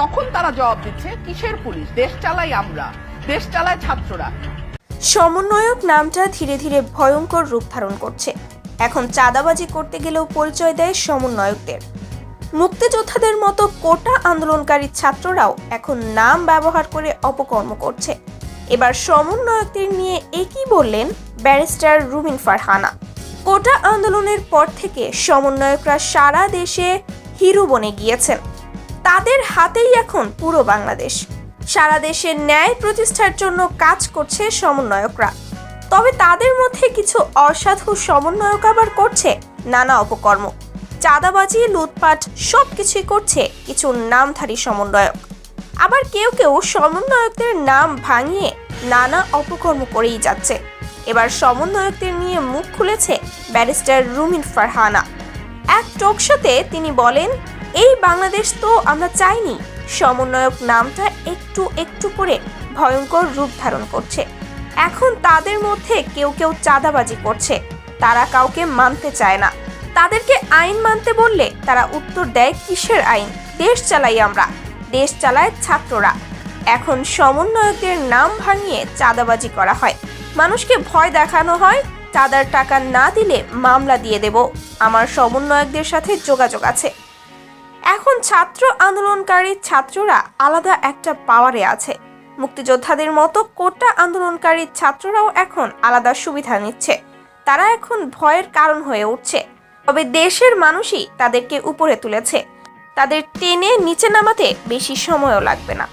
তখন তারা জবাব দিচ্ছে, কিসের পুলিশ? দেশ চালাই আমরা, দেশ চালায় ছাত্ররা। সমন্বয়ক নামটা ধীরে ধীরে ভয়ঙ্কর রূপ ধারণ করছে। এখন চাঁদাবাজি করতে গেলেও পরিচয় দেয় সমন্বয়কদের। মুক্তিযোদ্ধাদের মতো কোটা আন্দোলনকারী ছাত্ররাও এখন নাম ব্যবহার করে অপকর্ম করছে। এবার সমন্বয়কদের নিয়ে একই বললেন ব্যারিস্টার রুমিন ফারহানা। কোটা আন্দোলনের পর থেকে সমন্বয়করা সারা দেশে হিরো বনে গিয়েছেন। তাদের হাতেই এখন পুরো বাংলাদেশ। সারা দেশে ন্যায় প্রতিষ্ঠার জন্য কাজ করছে সমন্বয়করা। তবে তাদের মধ্যে কিছু অসাধু সমন্বয়ক আবার করছে নানা অপকর্ম। চাঁদাবাজি, লুটপাট সব কিছুই করছে কিছু নামধারী সমন্বয়ক। আবার কেউ কেউ সমন্বয়কদের নাম ভাঙিয়ে নানা অপকর্ম করেই যাচ্ছে। এবার সমন্বয়কদের নিয়ে মুখ খুলেছে ব্যারিস্টার রুমিন ফারহানা। এক টকশোতে তিনি বলেন এই বাংলাদেশ তো আমরা চাইনি। সমন্বয়ক নামটা একটু একটু করে ভয়ঙ্কর রূপ ধারণ করছে। এখন তাদের মধ্যে কেউ কেউ চাঁদাবাজি করছে। তারা কাউকে মানতে চায় না। তাদেরকে আইন মানতে বললে তারা উত্তর দেয়, কিসের আইন? দেশ চালাই আমরা। দেশ চালায় ছাত্ররা। এখন সমন্বয়কদের নাম ভাঙিয়ে চাঁদাবাজি করা হয়। মানুষকে ভয় দেখানো হয়, চাঁদার টাকা না দিলে মামলা দিয়ে দেব। আমার সমন্বয়কদের সাথে যোগাযোগ আছে। এখন ছাত্র আন্দোলনকারী ছাত্ররা আলাদা একটা পাওয়ারে আছে। মুক্তিযোদ্ধাদের মতো কোটা আন্দোলনকারী ছাত্ররাও এখন আলাদা সুবিধা নিচ্ছে। তারা এখন ভয়ের কারণ হয়ে উঠছে। তবে দেশের মানুষই তাদেরকে উপরে তুলেছে। তাদের টেনে নিচে নামাতে বেশি সময়ও লাগবে না।